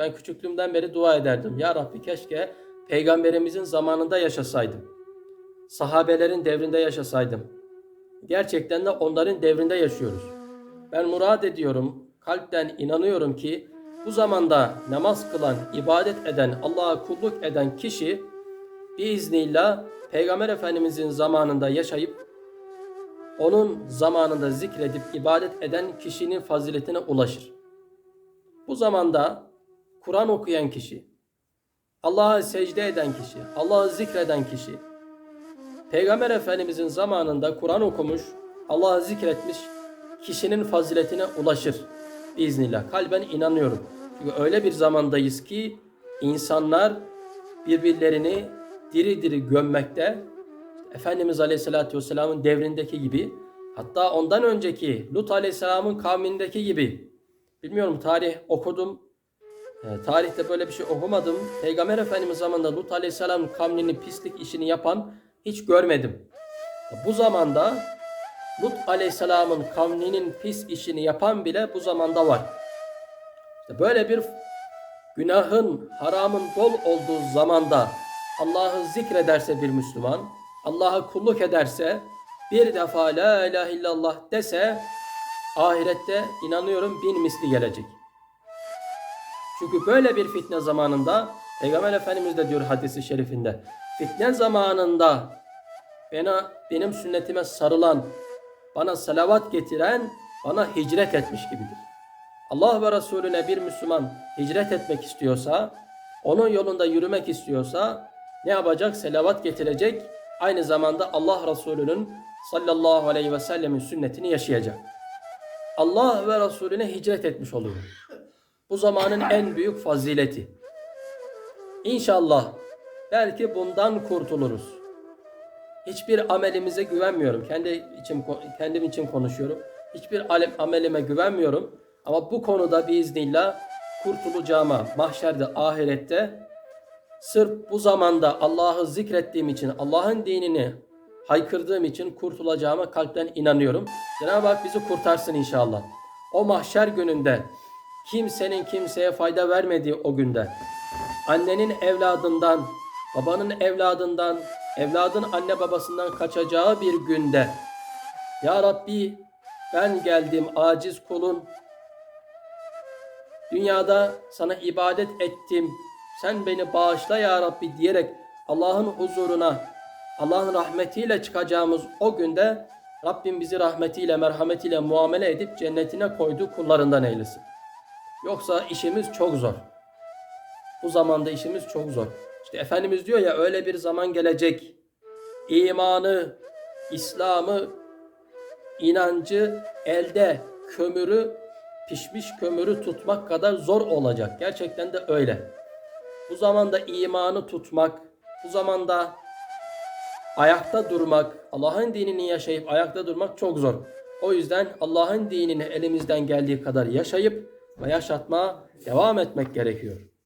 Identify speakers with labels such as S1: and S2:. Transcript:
S1: Ben küçüklüğümden beri dua ederdim. Ya Rabbi keşke peygamberimizin zamanında yaşasaydım. Sahabelerin devrinde yaşasaydım. Gerçekten de onların devrinde yaşıyoruz. Ben murad ediyorum, kalpten inanıyorum ki bu zamanda namaz kılan, ibadet eden, Allah'a kulluk eden kişi biiznillah Peygamber Efendimizin zamanında yaşayıp onun zamanında zikredip ibadet eden kişinin faziletine ulaşır. Bu zamanda Kur'an okuyan kişi, Allah'a secde eden kişi, Allah'ı zikreden kişi, Peygamber Efendimizin zamanında Kur'an okumuş, Allah'ı zikretmiş kişinin faziletine ulaşır. Biiznillah. Kalben inanıyorum. Çünkü öyle bir zamandayız ki insanlar birbirlerini diri diri gömmekte. Efendimiz Aleyhisselatü Vesselam'ın devrindeki gibi hatta ondan önceki Lut Aleyhisselam'ın kavmindeki gibi bilmiyorum tarih okudum. E, tarihte böyle bir şey okumadım. Peygamber Efendimiz zamanında Lut Aleyhisselam'ın kavminin pislik işini yapan hiç görmedim. Bu zamanda Lut Aleyhisselam'ın kavminin pis işini yapan bile bu zamanda var. İşte böyle bir günahın, haramın bol olduğu zamanda Allah'ı zikrederse bir Müslüman, Allah'a kulluk ederse, bir defa la ilahe illallah dese, ahirette inanıyorum bin misli gelecek. Çünkü böyle bir fitne zamanında, Peygamber Efendimiz de diyor hadisi şerifinde, fitne zamanında bana, benim sünnetime sarılan, bana salavat getiren, bana hicret etmiş gibidir. Allah ve Resulüne bir Müslüman hicret etmek istiyorsa, onun yolunda yürümek istiyorsa ne yapacak? Selavat getirecek. Aynı zamanda Allah Resulü'nün sallallahu aleyhi ve sellemin sünnetini yaşayacak. Allah ve Resulüne hicret etmiş oluyor. Bu zamanın en büyük fazileti. İnşallah belki bundan kurtuluruz. Hiçbir amelimize güvenmiyorum. Kendi için kendim için konuşuyorum. Hiçbir amelime güvenmiyorum. Ama bu konuda biiznillah kurtulacağıma mahşerde, ahirette sırf bu zamanda Allah'ı zikrettiğim için, Allah'ın dinini haykırdığım için kurtulacağıma kalpten inanıyorum. Cenab-ı Hak bizi kurtarsın inşallah. O mahşer gününde kimsenin kimseye fayda vermediği o günde annenin evladından, babanın evladından, evladın anne babasından kaçacağı bir günde Ya Rabbi ben geldim aciz kulun Dünyada sana ibadet ettim. Sen beni bağışla ya Rabbi diyerek Allah'ın huzuruna, Allah'ın rahmetiyle çıkacağımız o günde Rabbim bizi rahmetiyle, merhametiyle muamele edip cennetine koyduğu kullarından eylesin. Yoksa işimiz çok zor. Bu zamanda işimiz çok zor. İşte Efendimiz diyor ya öyle bir zaman gelecek. İmanı, İslam'ı, inancı elde, kömürü pişmiş kömürü tutmak kadar zor olacak. Gerçekten de öyle. Bu zamanda imanı tutmak, bu zamanda ayakta durmak, Allah'ın dinini yaşayıp ayakta durmak çok zor. O yüzden Allah'ın dinini elimizden geldiği kadar yaşayıp ve yaşatmaya devam etmek gerekiyor.